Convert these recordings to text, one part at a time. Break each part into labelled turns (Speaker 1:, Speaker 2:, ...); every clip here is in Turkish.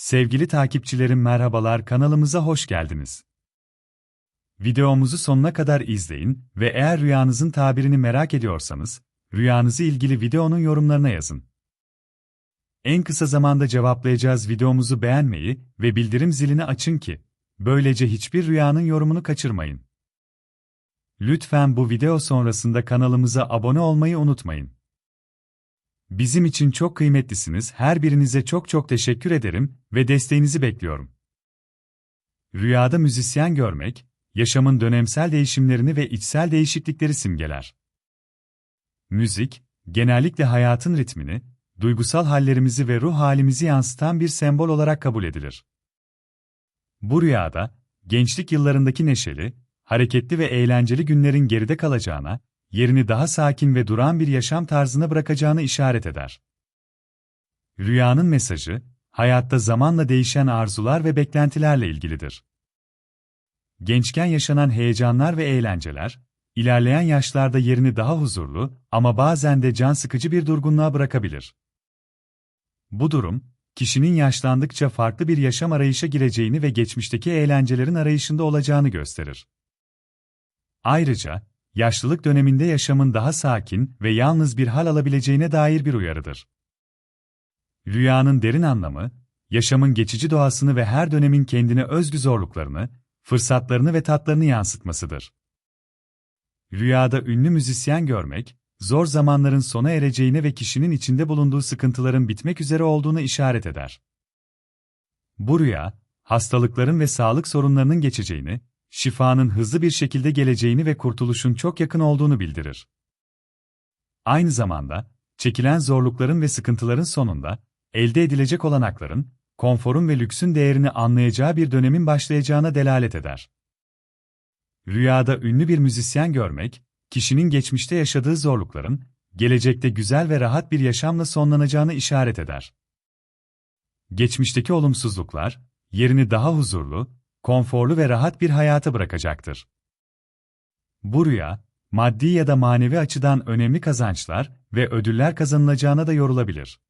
Speaker 1: Sevgili takipçilerim merhabalar kanalımıza hoş geldiniz. Videomuzu sonuna kadar izleyin ve eğer rüyanızın tabirini merak ediyorsanız, rüyanızı ilgili videonun yorumlarına yazın. En kısa zamanda cevaplayacağız videomuzu beğenmeyi ve bildirim zilini açın ki, böylece hiçbir rüyanın yorumunu kaçırmayın. Lütfen bu video sonrasında kanalımıza abone olmayı unutmayın. Bizim için çok kıymetlisiniz. Her birinize çok çok teşekkür ederim ve desteğinizi bekliyorum. Rüyada müzisyen görmek, yaşamın dönemsel değişimlerini ve içsel değişiklikleri simgeler. Müzik, genellikle hayatın ritmini, duygusal hallerimizi ve ruh halimizi yansıtan bir sembol olarak kabul edilir. Bu rüyada, gençlik yıllarındaki neşeli, hareketli ve eğlenceli günlerin geride kalacağına, yerini daha sakin ve duran bir yaşam tarzına bırakacağını işaret eder. Rüyanın mesajı, hayatta zamanla değişen arzular ve beklentilerle ilgilidir. Gençken yaşanan heyecanlar ve eğlenceler, ilerleyen yaşlarda yerini daha huzurlu ama bazen de can sıkıcı bir durgunluğa bırakabilir. Bu durum, kişinin yaşlandıkça farklı bir yaşam arayışa gireceğini ve geçmişteki eğlencelerin arayışında olacağını gösterir. Ayrıca, yaşlılık döneminde yaşamın daha sakin ve yalnız bir hal alabileceğine dair bir uyarıdır. Rüyanın derin anlamı, yaşamın geçici doğasını ve her dönemin kendine özgü zorluklarını, fırsatlarını ve tatlarını yansıtmasıdır. Rüyada ünlü müzisyen görmek, zor zamanların sona ereceğine ve kişinin içinde bulunduğu sıkıntıların bitmek üzere olduğunu işaret eder. Bu rüya, hastalıkların ve sağlık sorunlarının geçeceğini, şifanın hızlı bir şekilde geleceğini ve kurtuluşun çok yakın olduğunu bildirir. Aynı zamanda, çekilen zorlukların ve sıkıntıların sonunda, elde edilecek olanakların, konforun ve lüksün değerini anlayacağı bir dönemin başlayacağına delalet eder. Rüyada ünlü bir müzisyen görmek, kişinin geçmişte yaşadığı zorlukların, gelecekte güzel ve rahat bir yaşamla sonlanacağını işaret eder. Geçmişteki olumsuzluklar, yerini daha huzurlu, konforlu ve rahat bir hayata bırakacaktır. Bu rüya, maddi ya da manevi açıdan önemli kazançlar ve ödüller kazanılacağına da yorulabilir.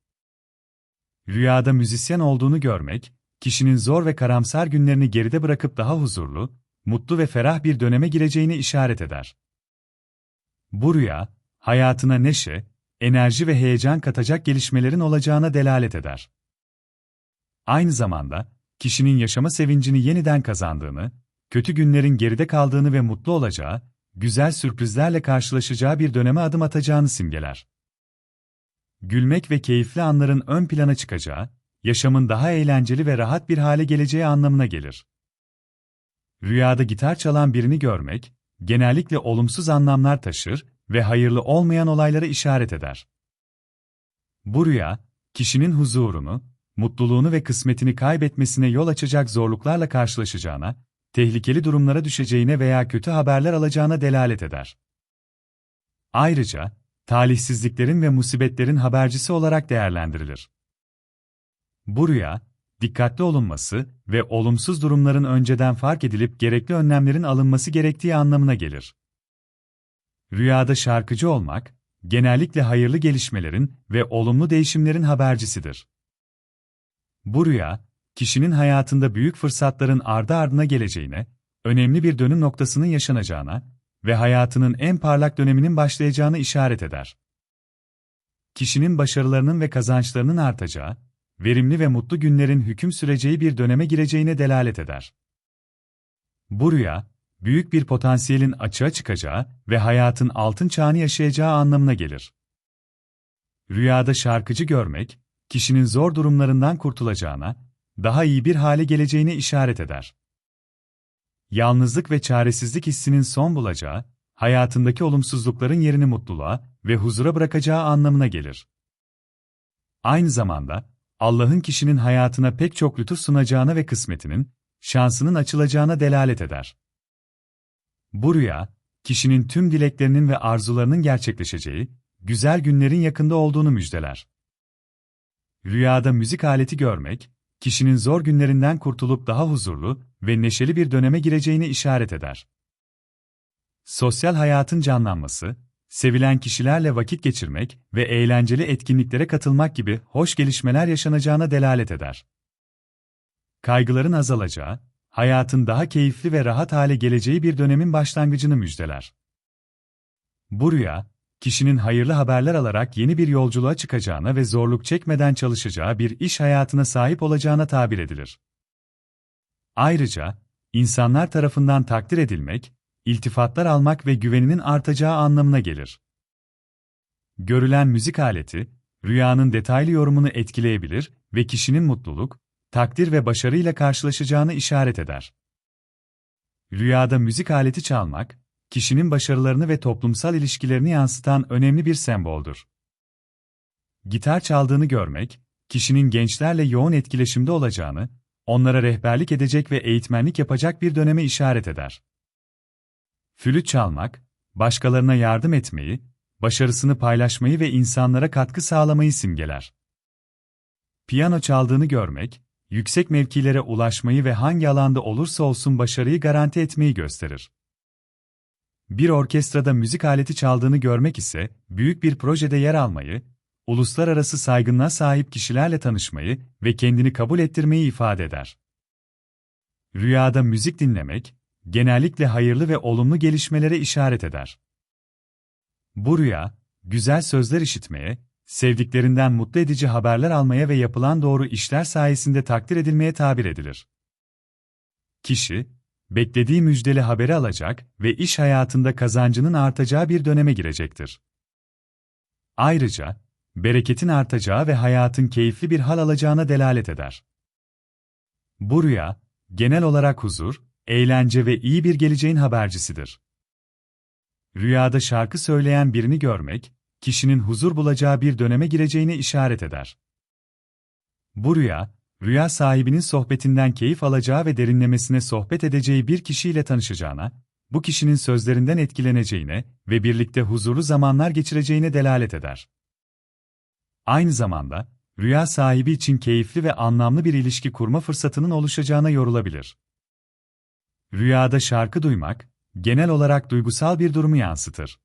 Speaker 1: Rüyada müzisyen olduğunu görmek, kişinin zor ve karamsar günlerini geride bırakıp daha huzurlu, mutlu ve ferah bir döneme gireceğini işaret eder. Bu rüya, hayatına neşe, enerji ve heyecan katacak gelişmelerin olacağına delalet eder. Aynı zamanda, kişinin yaşama sevincini yeniden kazandığını, kötü günlerin geride kaldığını ve mutlu olacağı, güzel sürprizlerle karşılaşacağı bir döneme adım atacağını simgeler. Gülmek ve keyifli anların ön plana çıkacağı, yaşamın daha eğlenceli ve rahat bir hale geleceği anlamına gelir. Rüyada gitar çalan birini görmek, genellikle olumsuz anlamlar taşır ve hayırlı olmayan olaylara işaret eder. Bu rüya, kişinin huzurunu, mutluluğunu ve kısmetini kaybetmesine yol açacak zorluklarla karşılaşacağına, tehlikeli durumlara düşeceğine veya kötü haberler alacağına delalet eder. Ayrıca, talihsizliklerin ve musibetlerin habercisi olarak değerlendirilir. Bu rüya, dikkatli olunması ve olumsuz durumların önceden fark edilip gerekli önlemlerin alınması gerektiği anlamına gelir. Rüyada şarkıcı olmak, genellikle hayırlı gelişmelerin ve olumlu değişimlerin habercisidir. Bu rüya, kişinin hayatında büyük fırsatların ardı ardına geleceğine, önemli bir dönüm noktasının yaşanacağına ve hayatının en parlak döneminin başlayacağını işaret eder. Kişinin başarılarının ve kazançlarının artacağı, verimli ve mutlu günlerin hüküm süreceği bir döneme gireceğine delalet eder. Bu rüya, büyük bir potansiyelin açığa çıkacağı ve hayatın altın çağını yaşayacağı anlamına gelir. Rüyada şarkıcı görmek, kişinin zor durumlarından kurtulacağına, daha iyi bir hale geleceğine işaret eder. Yalnızlık ve çaresizlik hissinin son bulacağı, hayatındaki olumsuzlukların yerini mutluluğa ve huzura bırakacağı anlamına gelir. Aynı zamanda, Allah'ın kişinin hayatına pek çok lütuf sunacağına ve kısmetinin, şansının açılacağına delalet eder. Bu rüya, kişinin tüm dileklerinin ve arzularının gerçekleşeceği, güzel günlerin yakında olduğunu müjdeler. Rüyada müzik aleti görmek, kişinin zor günlerinden kurtulup daha huzurlu ve neşeli bir döneme gireceğini işaret eder. Sosyal hayatın canlanması, sevilen kişilerle vakit geçirmek ve eğlenceli etkinliklere katılmak gibi hoş gelişmeler yaşanacağına delalet eder. kaygıların azalacağı, hayatın daha keyifli ve rahat hale geleceği bir dönemin başlangıcını müjdeler. Bu rüya, kişinin hayırlı haberler alarak yeni bir yolculuğa çıkacağına ve zorluk çekmeden çalışacağı bir iş hayatına sahip olacağına tabir edilir. Ayrıca, insanlar tarafından takdir edilmek, iltifatlar almak ve güveninin artacağı anlamına gelir. Görülen müzik aleti, rüyanın detaylı yorumunu etkileyebilir ve kişinin mutluluk, takdir ve başarıyla karşılaşacağını işaret eder. Rüyada müzik aleti çalmak, kişinin başarılarını ve toplumsal ilişkilerini yansıtan önemli bir semboldür. Gitar çaldığını görmek, kişinin gençlerle yoğun etkileşimde olacağını, onlara rehberlik edecek ve eğitmenlik yapacak bir döneme işaret eder. Flüt çalmak, başkalarına yardım etmeyi, başarısını paylaşmayı ve insanlara katkı sağlamayı simgeler. Piyano çaldığını görmek, yüksek mevkilere ulaşmayı ve hangi alanda olursa olsun başarıyı garanti etmeyi gösterir. Bir orkestrada müzik aleti çaldığını görmek ise, büyük bir projede yer almayı, uluslararası saygınlığa sahip kişilerle tanışmayı ve kendini kabul ettirmeyi ifade eder. Rüyada müzik dinlemek, genellikle hayırlı ve olumlu gelişmelere işaret eder. Bu rüya, güzel sözler işitmeye, sevdiklerinden mutlu edici haberler almaya ve yapılan doğru işler sayesinde takdir edilmeye tabir edilir. Kişi, beklediği müjdeli haberi alacak ve iş hayatında kazancının artacağı bir döneme girecektir. Ayrıca, bereketin artacağı ve hayatın keyifli bir hal alacağına delalet eder. Bu rüya, genel olarak huzur, eğlence ve iyi bir geleceğin habercisidir. Rüyada şarkı söyleyen birini görmek, kişinin huzur bulacağı bir döneme gireceğine işaret eder. Bu rüya, rüya sahibinin sohbetinden keyif alacağı ve derinlemesine sohbet edeceği bir kişiyle tanışacağına, bu kişinin sözlerinden etkileneceğine ve birlikte huzurlu zamanlar geçireceğine delalet eder. Aynı zamanda, rüya sahibi için keyifli ve anlamlı bir ilişki kurma fırsatının oluşacağına yorulabilir. Rüyada şarkı duymak, genel olarak duygusal bir durumu yansıtır.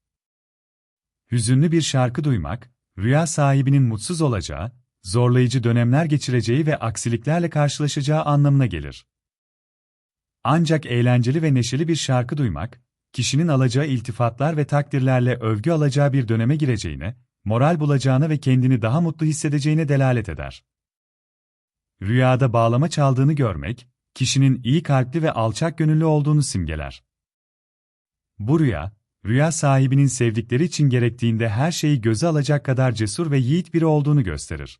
Speaker 1: Hüzünlü bir şarkı duymak, rüya sahibinin mutsuz olacağı, zorlayıcı dönemler geçireceği ve aksiliklerle karşılaşacağı anlamına gelir. Ancak eğlenceli ve neşeli bir şarkı duymak, kişinin alacağı iltifatlar ve takdirlerle övgü alacağı bir döneme gireceğine, moral bulacağına ve kendini daha mutlu hissedeceğine delalet eder. Rüyada bağlama çaldığını görmek, kişinin iyi kalpli ve alçak gönüllü olduğunu simgeler. Bu rüya, rüya sahibinin sevdikleri için gerektiğinde her şeyi göze alacak kadar cesur ve yiğit biri olduğunu gösterir.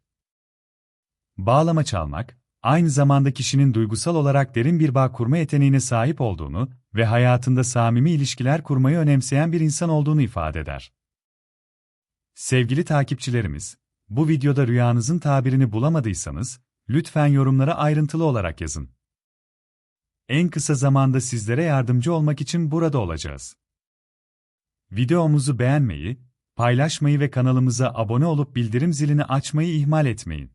Speaker 1: Bağlama çalmak, aynı zamanda kişinin duygusal olarak derin bir bağ kurma yeteneğine sahip olduğunu ve hayatında samimi ilişkiler kurmayı önemseyen bir insan olduğunu ifade eder. Sevgili takipçilerimiz, bu videoda rüyanızın tabirini bulamadıysanız, lütfen yorumlara ayrıntılı olarak yazın. En kısa zamanda sizlere yardımcı olmak için burada olacağız. Videomuzu beğenmeyi, paylaşmayı ve kanalımıza abone olup bildirim zilini açmayı ihmal etmeyin.